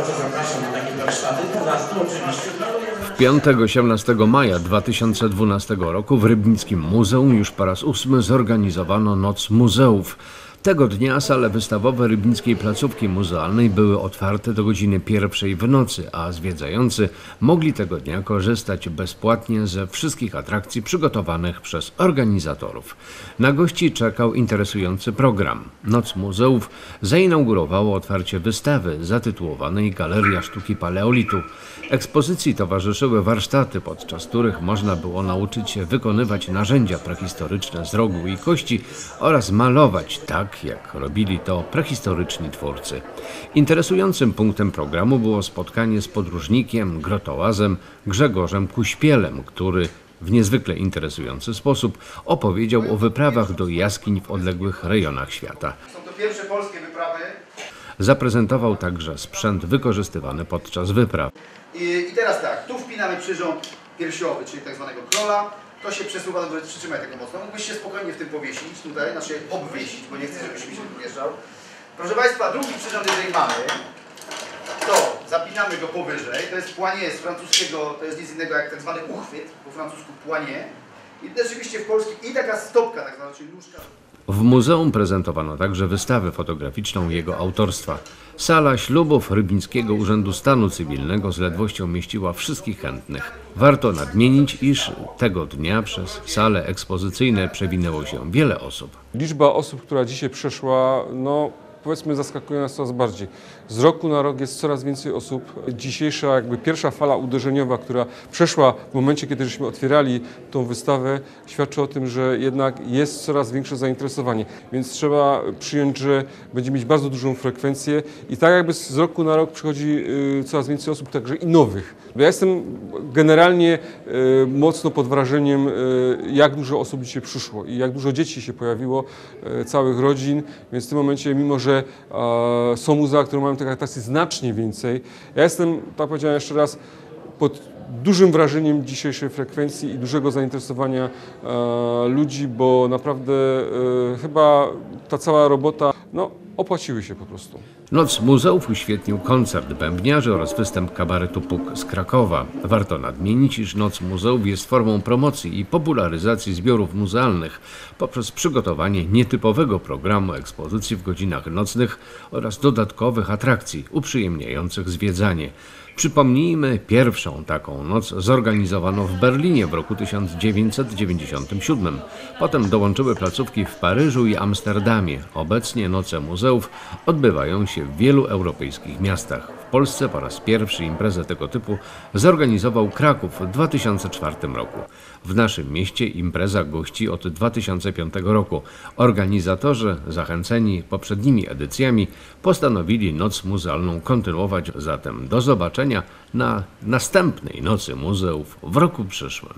bardzo zapraszam na takie warsztaty. Ponadto oczywiście planuję... 5-18 maja 2012 roku w Rybnickim Muzeum już po raz ósmy zorganizowano Noc Muzeów. Tego dnia sale wystawowe Rybnickiej Placówki Muzealnej były otwarte do godziny pierwszej w nocy, a zwiedzający mogli tego dnia korzystać bezpłatnie ze wszystkich atrakcji przygotowanych przez organizatorów. Na gości czekał interesujący program. Noc Muzeów zainaugurowało otwarcie wystawy zatytułowanej Galeria Sztuki Paleolitu. Ekspozycji towarzyszyły warsztaty, podczas których można było nauczyć się wykonywać narzędzia prehistoryczne z rogu i kości oraz malować tak, jak robili to prehistoryczni twórcy. Interesującym punktem programu było spotkanie z podróżnikiem, grotołazem Grzegorzem Kuśpielem, który w niezwykle interesujący sposób opowiedział o wyprawach do jaskiń w odległych rejonach świata. Są to pierwsze polskie wyprawy Zaprezentował także sprzęt wykorzystywany podczas wypraw. I, I teraz tak, tu wpinamy przyrząd piersiowy, czyli tak zwanego krola. To się przesuwa, no bo przytrzymaj tego mocno. Mógłbyś się spokojnie w tym powiesić tutaj, znaczy obwiesić, bo nie chcę, żebyś mi się tu wieszał. Proszę Państwa, drugi przyrząd, jeżeli mamy, to zapinamy go powyżej. To jest poignet z francuskiego, to jest nic innego jak tak zwany uchwyt, po francusku poignet. I rzeczywiście w polskim, i taka stopka tak zwana, czyli nóżka. W muzeum prezentowano także wystawę fotograficzną jego autorstwa. Sala ślubów Rybnickiego Urzędu Stanu Cywilnego z ledwością mieściła wszystkich chętnych. Warto nadmienić, iż tego dnia przez sale ekspozycyjne przewinęło się wiele osób. Liczba osób, która dzisiaj przeszła, no powiedzmy zaskakuje nas coraz bardziej. Z roku na rok jest coraz więcej osób. Dzisiejsza jakby pierwsza fala uderzeniowa, która przeszła w momencie, kiedy żeśmy otwierali tą wystawę, świadczy o tym, że jednak jest coraz większe zainteresowanie. Więc trzeba przyjąć, że będzie mieć bardzo dużą frekwencję i tak jakby z roku na rok przychodzi y, coraz więcej osób, także i nowych. Ja jestem generalnie y, mocno pod wrażeniem, y, jak dużo osób dzisiaj przyszło i jak dużo dzieci się pojawiło, całych rodzin, więc w tym momencie, mimo że e, są muzea, które mają tych atrakcji znacznie więcej, ja jestem, tak powiedziałem jeszcze raz, pod dużym wrażeniem dzisiejszej frekwencji i dużego zainteresowania e, ludzi, bo naprawdę e, chyba ta cała robota, no, opłaciły się po prostu. Noc Muzeów uświetnił koncert bębniarzy oraz występ kabaretu Puk z Krakowa. Warto nadmienić, iż Noc Muzeów jest formą promocji i popularyzacji zbiorów muzealnych poprzez przygotowanie nietypowego programu ekspozycji w godzinach nocnych oraz dodatkowych atrakcji uprzyjemniających zwiedzanie. Przypomnijmy, pierwszą taką noc zorganizowano w Berlinie w roku 1997. Potem dołączyły placówki w Paryżu i Amsterdamie. Obecnie noce muzeów odbywają się w wielu europejskich miastach. Polsce po raz pierwszy imprezę tego typu zorganizował Kraków w 2004 roku. W naszym mieście impreza gości od 2005 roku. Organizatorzy, zachęceni poprzednimi edycjami, postanowili Noc Muzealną kontynuować, zatem do zobaczenia na następnej Nocy Muzeów w roku przyszłym.